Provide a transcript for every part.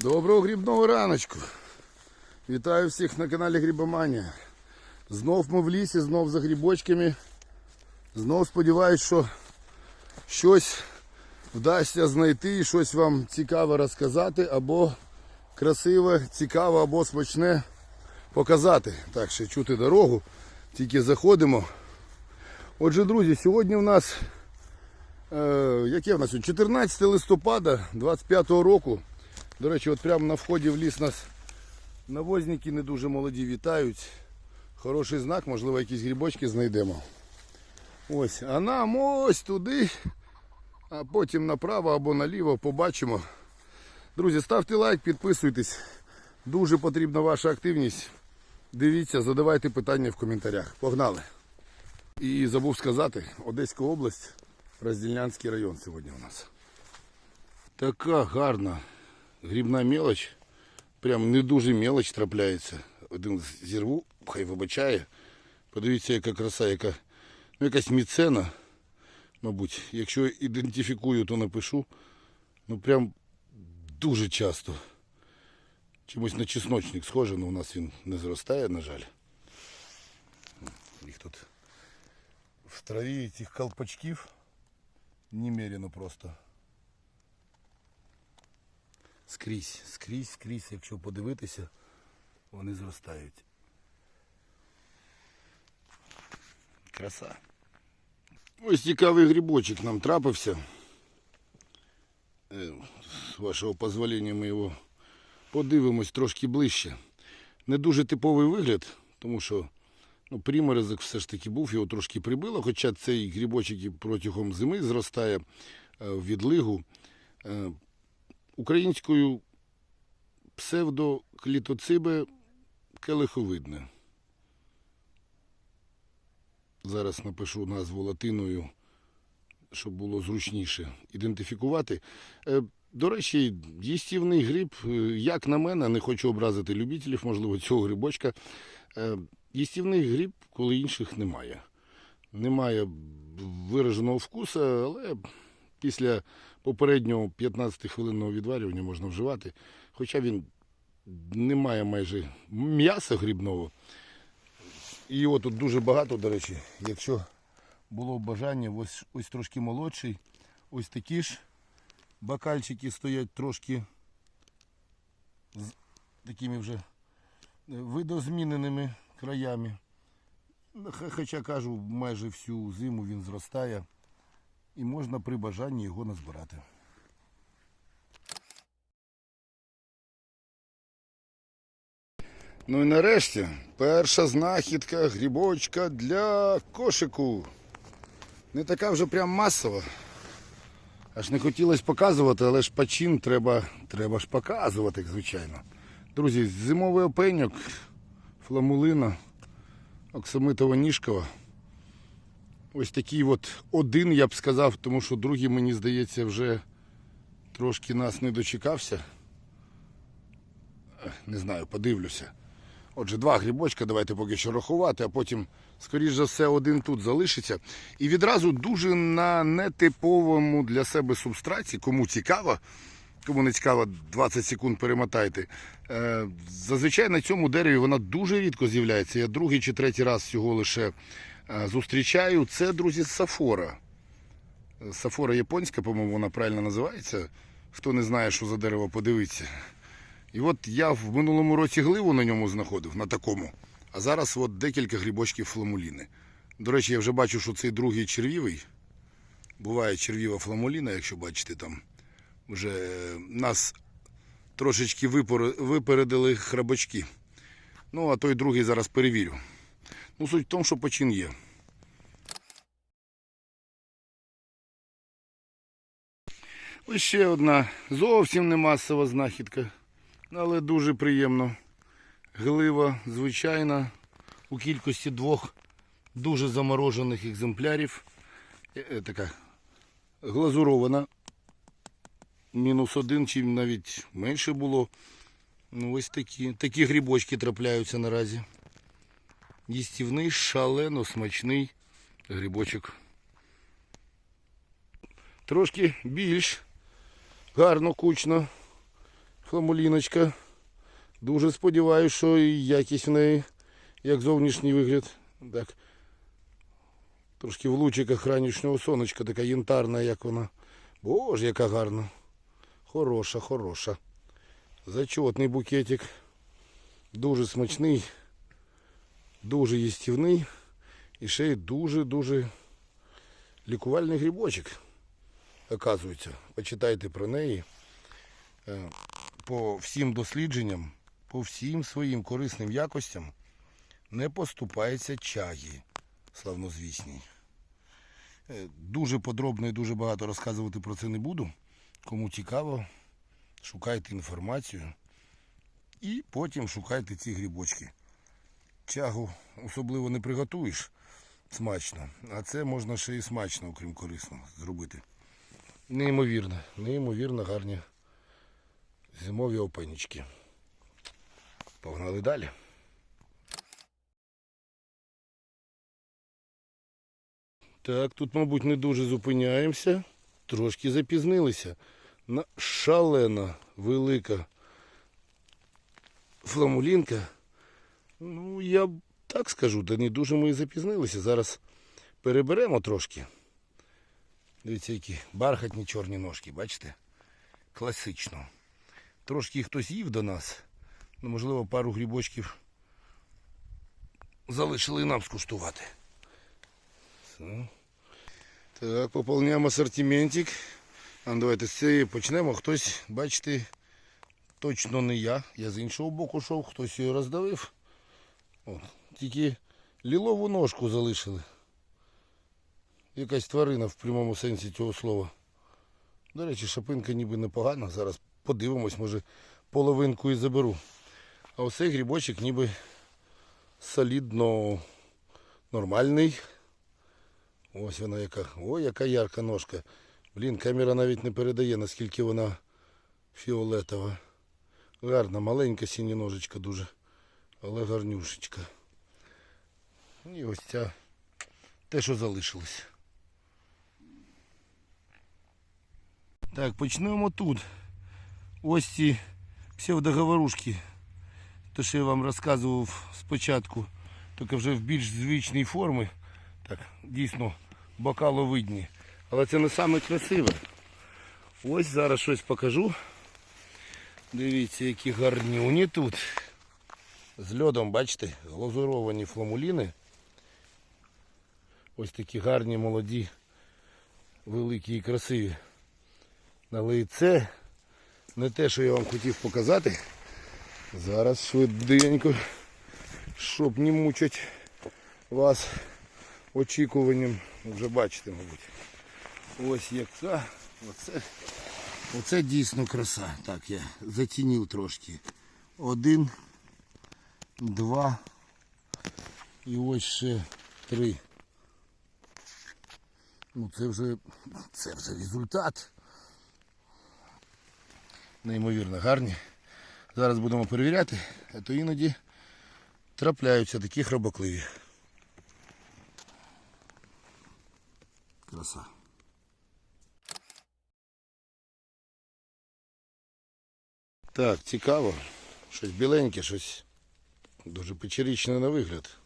Доброго грибного раночку. Вітаю всіх на каналі Грибоманія. Знов ми в лісі, знов за грибочками. Знов сподіваюсь, що щось вдасться знайти і щось вам цікаве розказати, або красиве, цікаве, або смачне показати. Так, ще чути дорогу, тільки заходимо. Отже, друзі, сьогодні у нас Е, яке в нас 14 листопада 25-го року. До речі, от прямо на вході в ліс нас навозники не дуже молоді вітають. Хороший знак, можливо, якісь грибочки знайдемо. Ось, а нам ось туди, а потім направо або наліво побачимо. Друзі, ставте лайк, підписуйтесь. Дуже потрібна ваша активність. Дивіться, задавайте питання в коментарях. Погнали! І забув сказати, Одеська область. Роздільнянський район сьогодні у нас. Така гарна грибна мелоч. Прям не дуже мелоч трапляється. Один зірву, хай вибачає. Подивіться, яка краса, яка ну, якась міцена, мабуть. Якщо ідентифікую, то напишу. Ну прям дуже часто. Чимось на чесночник схоже, але у нас він не зростає, на жаль. Їх тут в траві цих колпачків немерено просто. Скрізь, скрізь, скрізь, якщо подивитися, вони зростають. Краса. Ось цікавий грибочок нам трапився. Е, З вашого дозволення ми його подивимось трошки ближче. Не дуже типовий вигляд, тому що Ну, приморозок все ж таки був, його трошки прибило, хоча цей грибочок протягом зими зростає е, в відлигу. Українською псевдоклітоцибе келиховидне. Зараз напишу назву латиною, щоб було зручніше ідентифікувати. Е, До речі, їстівний гриб, е, як на мене, не хочу образити любителів, можливо, цього грибочка. Е, Їстівний гриб, коли інших немає. Немає вираженого вкуса, але після попереднього 15-хвилинного відварювання можна вживати. Хоча він не має майже м'яса грибного. І його тут дуже багато, до речі, якщо було бажання, ось, ось трошки молодший, ось такі ж бакальчики стоять трошки з такими вже видозміненими краями. Хоча кажу, майже всю зиму він зростає і можна при бажанні його назбирати. Ну і нарешті перша знахідка грибочка для кошику. Не така вже прям масова. Аж не хотілося показувати, але ж почин треба, треба ж показувати, звичайно. Друзі, зимовий опеньок, фламулина, оксамитова ніжкова. Ось такий от один, я б сказав, тому що другий, мені здається, вже трошки нас не дочекався. Не знаю, подивлюся. Отже, два грибочка, давайте поки що рахувати, а потім, скоріш за все, один тут залишиться. І відразу дуже на нетиповому для себе субстраті, кому цікаво, кому не цікаво, 20 секунд перемотайте. Е, Зазвичай на цьому дереві вона дуже рідко з'являється. Я другий чи третій раз цього лише е, зустрічаю. Це, друзі, сафора. Сафора японська, по-моєму, вона правильно називається. Хто не знає, що за дерево, подивиться. І от я в минулому році гливу на ньому знаходив, на такому. А зараз от декілька грибочків фламуліни. До речі, я вже бачу, що цей другий червівий. Буває червіва фламуліна, якщо бачите, там вже нас трошечки випередили храбачки. Ну, а той другий зараз перевірю. Ну, суть в тому, що почин є. Ось ще одна зовсім не масова знахідка, але дуже приємно. Глива звичайна у кількості двох дуже заморожених екземплярів. Е, е, Така глазурована. Мінус один, чи навіть менше було. Ну, ось такі. Такі грибочки трапляються наразі. Їстівний, шалено смачний грибочок. Трошки більш гарно, кучно Хламуліночка. Дуже сподіваюся, що і якість в неї, як зовнішній вигляд. Так. Трошки в лучиках ранішнього сонечка, така янтарна, як вона. Боже, яка гарна. Хороша, хороша. Зачетний букетик. Дуже смачний, дуже їстівний. І ще й дуже-дуже лікувальний грибочок. Оказується, почитайте про неї. Е, По всім дослідженням, по всім своїм корисним якостям не поступається чаї славнозвісній. Е, Дуже подробно і дуже багато розказувати про це не буду. Кому цікаво, шукайте інформацію і потім шукайте ці грибочки. Чагу особливо не приготуєш смачно, а це можна ще і смачно, окрім корисного, зробити. Неймовірно, неймовірно гарні зимові опенічки. Погнали далі. Так, тут, мабуть, не дуже зупиняємося. Трошки запізнилися. На шалена велика фламулінка. Ну, я так скажу, та не дуже ми запізнилися. Зараз переберемо трошки. Дивіться, які бархатні чорні ножки, бачите? Класично. Трошки хтось їв до нас. Ну, можливо, пару грибочків залишили нам скуштувати. Все. Так, поповняємо асортиментик. А ну, давайте з цієї почнемо. Хтось, бачите, точно не я. Я з іншого боку йшов, хтось її роздавив. От. Тільки лілову ножку залишили. Якась тварина в прямому сенсі цього слова. До речі, шапинка ніби непогана. Зараз подивимось, може половинку і заберу. А оцей грибочок ніби солідно нормальний. Ось вона яка. Ой, яка ярка ножка. Блін, камера навіть не передає, наскільки вона фіолетова. Гарна, маленька синя ножичка дуже. Але гарнюшечка. І ось ця те, що залишилось. Так, почнемо тут. Ось ці псевдоговорушки. Те, що я вам розказував спочатку, тільки вже в більш звичній формі. Так, дійсно бокаловидні. Але це не саме красиве. Ось зараз щось покажу. Дивіться, які гарнюні тут. З льодом, бачите, глазуровані фламуліни. Ось такі гарні, молоді, великі і красиві. Але і це не те, що я вам хотів показати. Зараз швиденько, щоб не мучать вас очікуванням. Вже бачите, мабуть. Ось яка. Оце, оце дійсно краса. Так, я затінив трошки. Один, два і ось ще три. Ну це вже це вже результат. Неймовірно гарні. Зараз будемо перевіряти, а то іноді трапляються такі хробокливі. Краса. Так, цікаво. Щось біленьке, щось дуже печерічне на вигляд.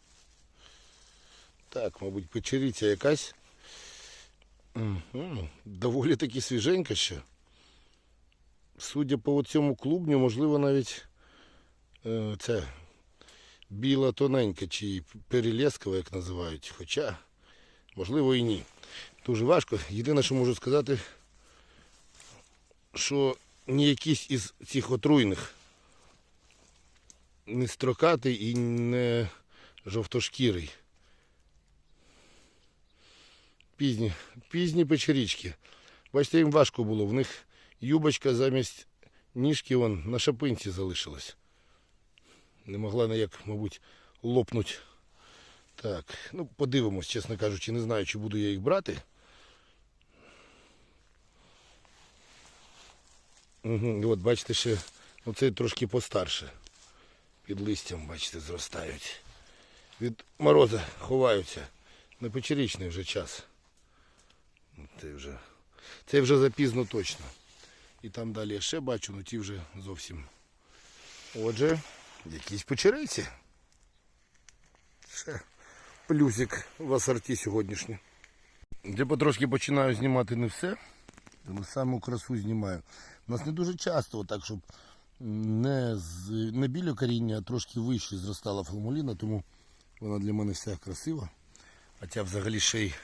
Так, мабуть, печериця якась. Угу. Доволі таки свіженька ще. Судя по цьому клубню, можливо, навіть е, це біла тоненька чи перелескова, як називають. Хоча, можливо, і ні. Дуже важко. Єдине, що можу сказати, що ні якийсь із цих отруйних не строкатий і не жовтошкірий. Пізні, пізні печерічки. Бачите, їм важко було. В них юбочка замість ніжки вон на шапинці залишилась. Не могла ніяк, мабуть, лопнуть. Так, ну подивимось, чесно кажучи, не знаю, чи буду я їх брати. Угу, от бачите, ще оцей трошки постарше. Під листям, бачите, зростають. Від мороза ховаються. На печерічний вже час. Це вже, це вже запізно точно. І там далі ще бачу, ну ті вже зовсім. Отже, якісь печериці. Ще плюсик в асорті сьогоднішнє. Я потрошки починаю знімати не все, саму красу знімаю. У нас не дуже часто, так, щоб не, з, не біля коріння, а трошки вище зростала фламуліна, тому вона для мене вся красива. А ця взагалі ще й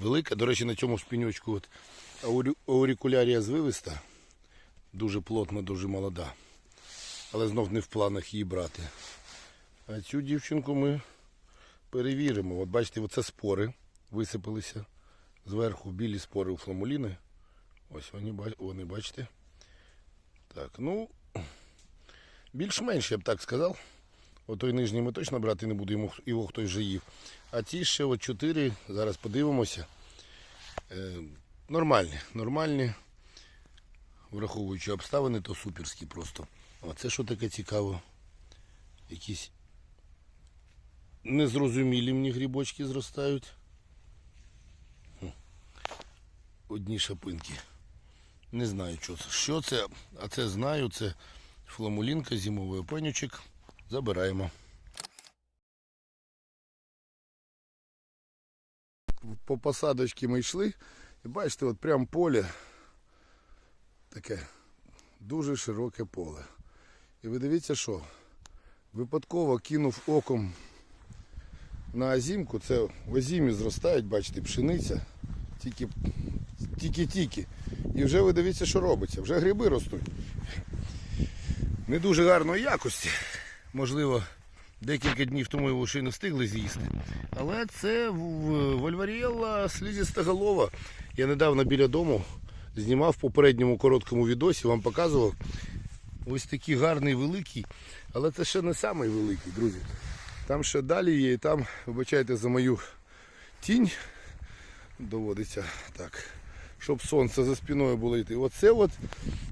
велика. До речі, на цьому шпіньочку от аурі- аурикулярія звивиста. Дуже плотна, дуже молода. Але знов не в планах її брати. А цю дівчинку ми перевіримо. От бачите, оце спори висипалися. Зверху білі спори у фламуліни. Ось вони, вони бачите. Так, ну, більш-менш, я б так сказав. Отой нижній ми точно брати не будемо, його хтось вже їв. А ті ще от чотири, зараз подивимося. Е, нормальні, нормальні. Враховуючи обставини, то суперські просто. А це що таке цікаво? Якісь незрозумілі мені грибочки зростають. Одні шапинки. Не знаю, що це. Що це, а це знаю, це фламулінка, зимовий опенючок. Забираємо. По посадочці ми йшли. І бачите, от прям поле таке дуже широке поле. І ви дивіться, що випадково кинув оком на озімку, це в озімі зростають, бачите, пшениця, тільки тільки-тільки. І вже ви дивіться, що робиться. Вже гриби ростуть. Не дуже гарної якості. Можливо, декілька днів тому його ще й не встигли з'їсти. Але це вольваріелла слізістоголова. Я недавно біля дому знімав в попередньому короткому відосі, вам показував. Ось такий гарний великий, але це ще не самий великий, друзі. Там ще далі є, і там, вибачайте за мою тінь, доводиться так, щоб сонце за спиною було йти. Оце от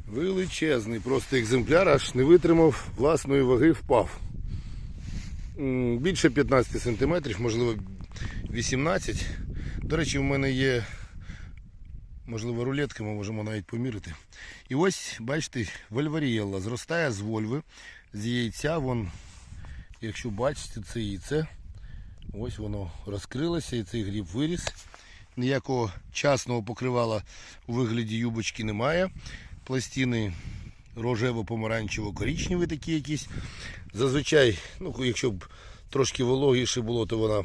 величезний просто екземпляр, аж не витримав власної ваги, впав. Більше 15 сантиметрів, можливо 18. До речі, в мене є, можливо, рулетка, ми можемо навіть поміряти. І ось, бачите, вольварієлла зростає з вольви, з яйця, вон, якщо бачите, це яйце. Ось воно розкрилося і цей гріб виріс. Ніякого часного покривала у вигляді юбочки немає. Пластини рожево-помаранчево-коричневі такі якісь. Зазвичай, ну, якщо б трошки вологіше було, то вона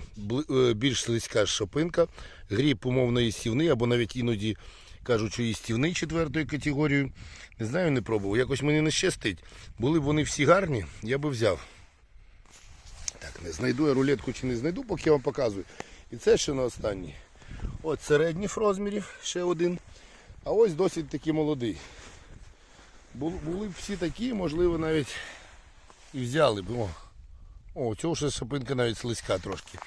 е, більш слизька шапинка. Гріб умовно їстівний, або навіть іноді кажуть, що їстівний четвертої категорії. Не знаю, не пробував. Якось мені не щастить. Були б вони всі гарні, я би взяв. Так, не знайду я рулетку чи не знайду, поки я вам показую. І це ще на останній. От середній в розмірі, ще один. А ось досить таки молодий. Були б всі такі, можливо, навіть і взяли б. О, О цього ще шапинка навіть слизька трошки.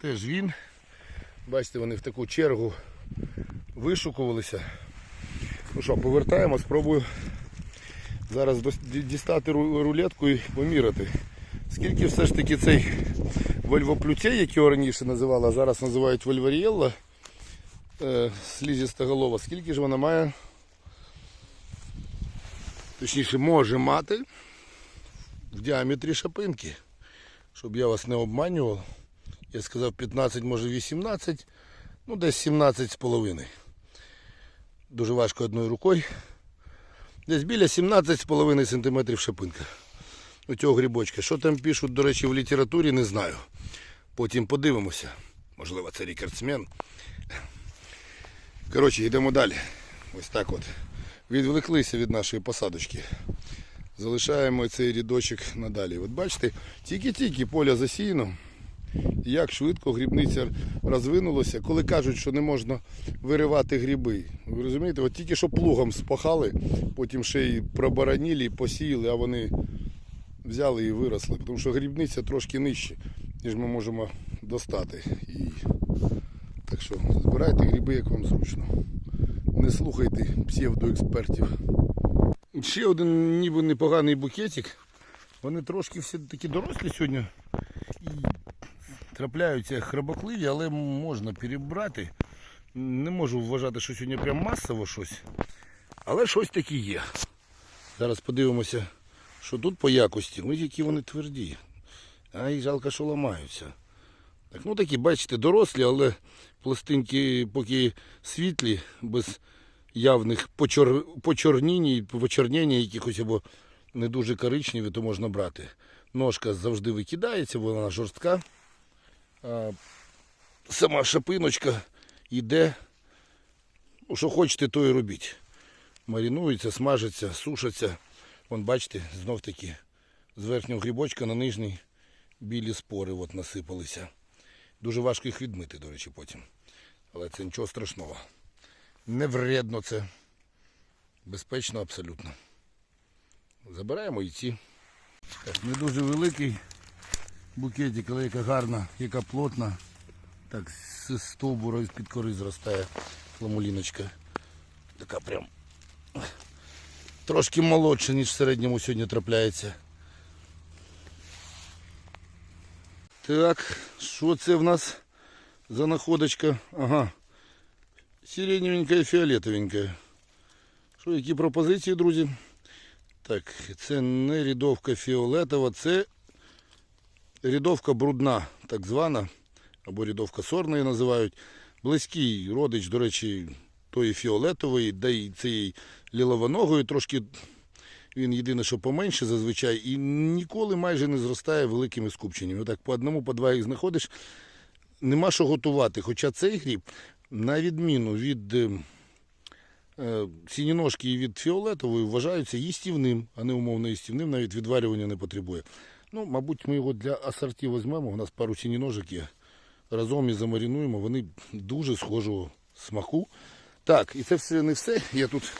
Теж він. Бачите, вони в таку чергу вишукувалися. Ну що, повертаємо, спробую зараз дістати рулетку і поміряти. Скільки все ж таки цей вольвоплюцей, який його раніше називали, а зараз називають вольварієлла, е, слізістоголова, скільки ж вона має, точніше може мати в діаметрі шапинки. Щоб я вас не обманював. Я сказав 15, може 18, ну десь 17 з половиною. Дуже важко одною рукою. Десь біля 17,5 см шапинка у цього грибочка. Що там пишуть, до речі, в літературі, не знаю. Потім подивимося. Можливо, це рекордсмен. Коротше, йдемо далі. Ось так от. Відвлеклися від нашої посадочки. Залишаємо цей рядочок надалі. От бачите, тільки-тільки поля засіяно. Як швидко грибниця розвинулася, коли кажуть, що не можна виривати гриби. Ви розумієте, от тільки що плугом спахали, потім ще й пробараніли, посіяли, а вони взяли і виросли. Тому що грибниця трошки нижче, ніж ми можемо достати. І... Так що збирайте гриби, як вам зручно. Не слухайте псевдоекспертів. Ще один ніби непоганий букетик. Вони трошки все такі дорослі сьогодні. І трапляються храбокливі, але можна перебрати. Не можу вважати, що сьогодні прям масово щось. Але щось таке є. Зараз подивимося, що тут по якості. Ось які вони тверді. Ай, жалко, що ламаються. Так, ну такі, бачите, дорослі, але пластинки поки світлі, без явних почор... почорнінь, почорнення якихось або не дуже коричневі, то можна брати. Ножка завжди викидається, бо вона жорстка. А сама шапиночка йде. Ну, що хочете, то і робіть. Марінується, смажиться, сушаться. Вон, бачите, знов таки з верхнього грибочка на нижній білі спори от насипалися. Дуже важко їх відмити, до речі, потім. Але це нічого страшного. Не вредно це. Безпечно абсолютно. Забираємо і ці. Так, не дуже великий букетик, але яка гарна, яка плотна. Так, з стовбура з-під кори зростає фламуліночка. Така прям трошки молодша, ніж в середньому сьогодні трапляється. Так, що це в нас за находочка? Ага. Сиреневенька і фіолетовенька. Що, які пропозиції, друзі? Так, це не рядовка фіолетова, це рядовка брудна, так звана, або рядовка сорна її називають. Близький родич, до речі, тої фіолетової, да й цієї лілованогої, трошки він єдине, що поменше зазвичай, і ніколи майже не зростає великими скупченнями. Отак по одному, по два їх знаходиш, нема що готувати. Хоча цей гріб, на відміну від е, е, сініножки і від фіолетової, вважаються їстівним, а не умовно їстівним, навіть відварювання не потребує. Ну, мабуть, ми його для асорті візьмемо. У нас пару сініножок є. Разом і замарінуємо. Вони дуже схожого смаку. Так, і це все не все. Я тут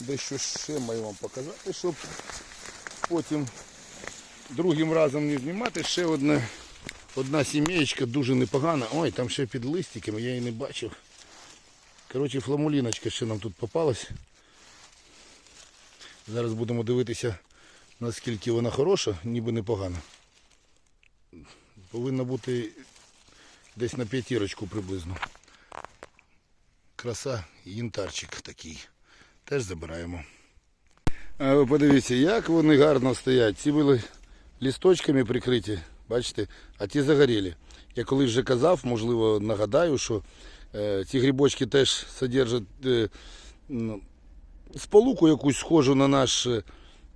дещо ще маю вам показати, щоб потім другим разом не знімати. Ще одна, одна сім'єчка дуже непогана. Ой, там ще під листиками, я її не бачив. Коротше, фламуліночка ще нам тут попалась. Зараз будемо дивитися, наскільки вона хороша, ніби непогана. Повинна бути десь на п'ятірочку приблизно. Краса янтарчик такий. Теж забираємо. А ви подивіться, як вони гарно стоять. Ці були лісточками прикриті, бачите, а ті загорілі. Я колись вже казав, можливо, нагадаю, що е, ці грибочки теж содержать е, сполуку якусь схожу на наш е,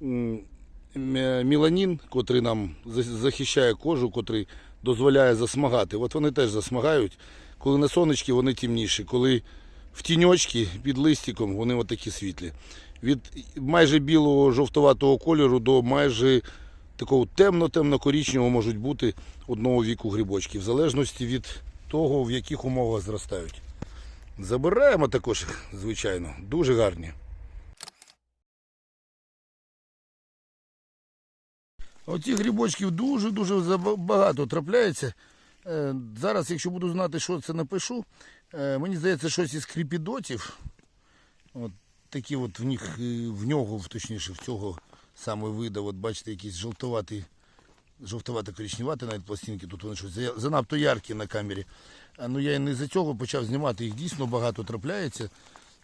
мє- меланін, котрий нам захищає кожу, котрий дозволяє засмагати. От вони теж засмагають. Коли на сонечки вони темніші, коли в тіньочки під листиком вони отакі світлі. Від майже білого жовтуватого кольору до майже такого темно-темно-корічневого можуть бути одного віку грибочки, в залежності від того, в яких умовах зростають. Забираємо також, звичайно, дуже гарні. Оці грибочків дуже-дуже багато трапляється. Е, Зараз, якщо буду знати, що це напишу, мені здається, щось із кріпідотів. От такі от в них, е, в нього, точніше, в цього саме вида, от бачите, якісь жовтоваті, жовтовато коричневаті навіть пластинки, тут вони щось занадто яркі на камері. Ну я і не за цього почав знімати, їх дійсно багато трапляється.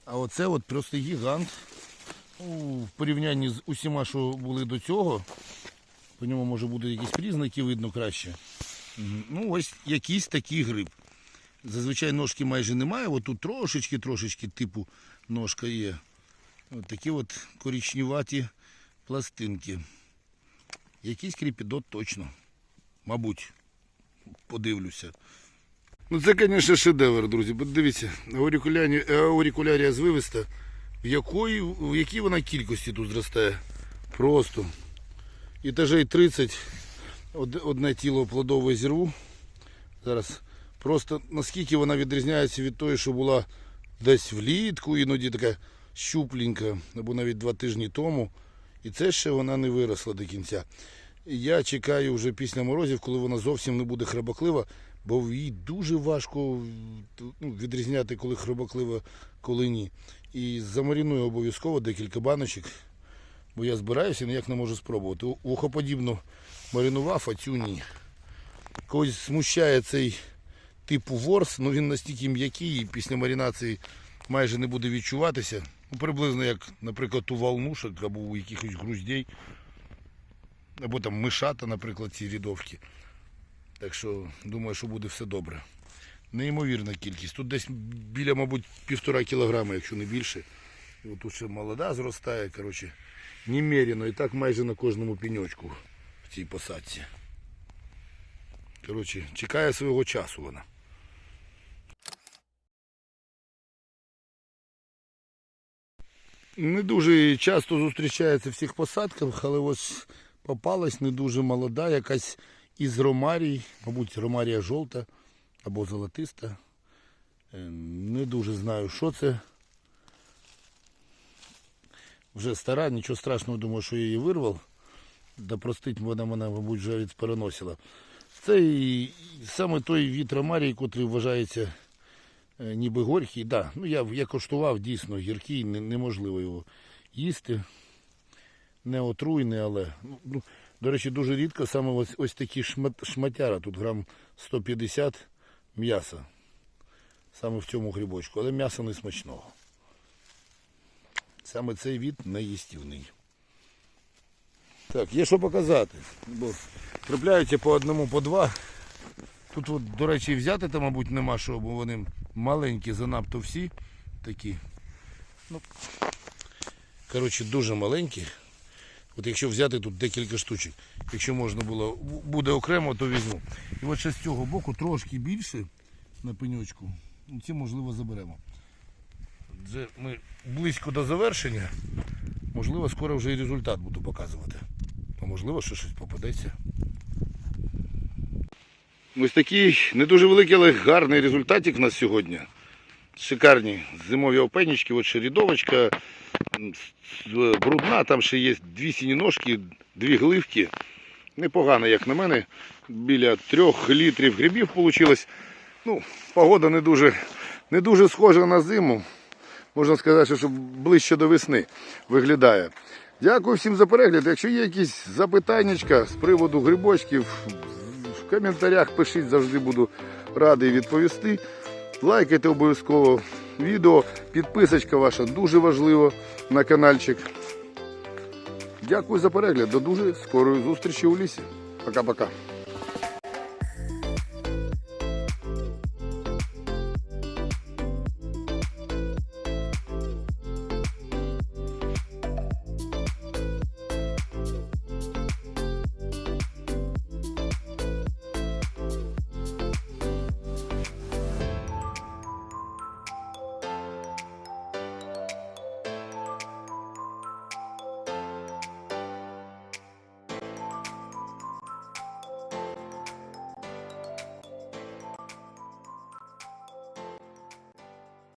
А оце от просто гігант. В порівнянні з усіма, що були до цього, по ньому може бути якісь признаки видно краще. Ну, ось якийсь такий гриб. Зазвичай ножки майже немає, от тут трошечки-трошечки типу ножка є. От такі от коричневаті пластинки. Якийсь кріпідот точно. Мабуть, подивлюся. Ну це, звісно, шедевр, друзі. Бо дивіться, аурикулярі- е, звивиста, в якої, в якій вона кількості тут зростає. Просто. Етажей 30 одне тіло плодове зірву. Зараз просто наскільки вона відрізняється від тої, що була десь влітку, іноді така щупленька, або навіть два тижні тому. І це ще вона не виросла до кінця. Я чекаю вже після морозів, коли вона зовсім не буде храбаклива, бо їй дуже важко ну, відрізняти, коли храбаклива, коли ні. І замаріную обов'язково декілька баночок, бо я збираюся і ніяк не можу спробувати. Вухоподібно маринував, а цю ні. Когось смущає цей типу ворс, ну він настільки м'який і після маринації майже не буде відчуватися. Ну, приблизно як, наприклад, у волнушок або у якихось груздей, або там мишата, наприклад, ці рядовки. Так що думаю, що буде все добре. Неймовірна кількість. Тут десь біля, мабуть, півтора кілограма, якщо не більше. І от тут ще молода зростає, коротше, немерено. І так майже на кожному пеньочку в цій посадці. Коротше, чекає свого часу вона. Не дуже часто зустрічається в цих посадках, але ось попалась не дуже молода, якась із ромарій, мабуть, ромарія жовта або золотиста. Е, Не дуже знаю, що це. Вже стара, нічого страшного, думаю, що я її вирвав. Да простить, вона мене, мабуть, вже відпереносила. Це і саме той від ромарії, який вважається ніби горький. Да, ну я, я коштував дійсно гіркий, не- неможливо його їсти. Не отруйний, але. Ну, ну, до речі, дуже рідко саме ось, ось такі шмат, шматяра, тут грам 150 м'яса. Саме в цьому грибочку, але м'яса не смачного. Саме цей від неїстівний. Так, є що показати. Бо трапляються по одному, по два. Тут, от, до речі, взяти там, мабуть, нема що, бо вони маленькі, занадто всі такі. Ну, коротше, дуже маленькі. От якщо взяти тут декілька штучок, якщо можна було, буде окремо, то візьму. І от ще з цього боку трошки більше на пеньочку. Ці можливо заберемо. Вже ми близько до завершення. Можливо, скоро вже і результат буду показувати. А можливо, що щось попадеться. Ось такий не дуже великий, але гарний результатик у нас сьогодні. Шикарні зимові опенічки, от ще з- брудна, там ще є дві сініножки, дві гливки. Непогано, як на мене. Біля трьох літрів грибів вийшло. Ну, погода не дуже, не дуже схожа на зиму. Можна сказати, що ближче до весни виглядає. Дякую всім за перегляд. Якщо є якісь запитання з приводу грибочків, в коментарях пишіть, завжди буду радий відповісти. Лайкайте обов'язково відео. Підписочка ваша дуже важлива на каналчик. Дякую за перегляд. До дуже скорої зустрічі у лісі. Пока-пока.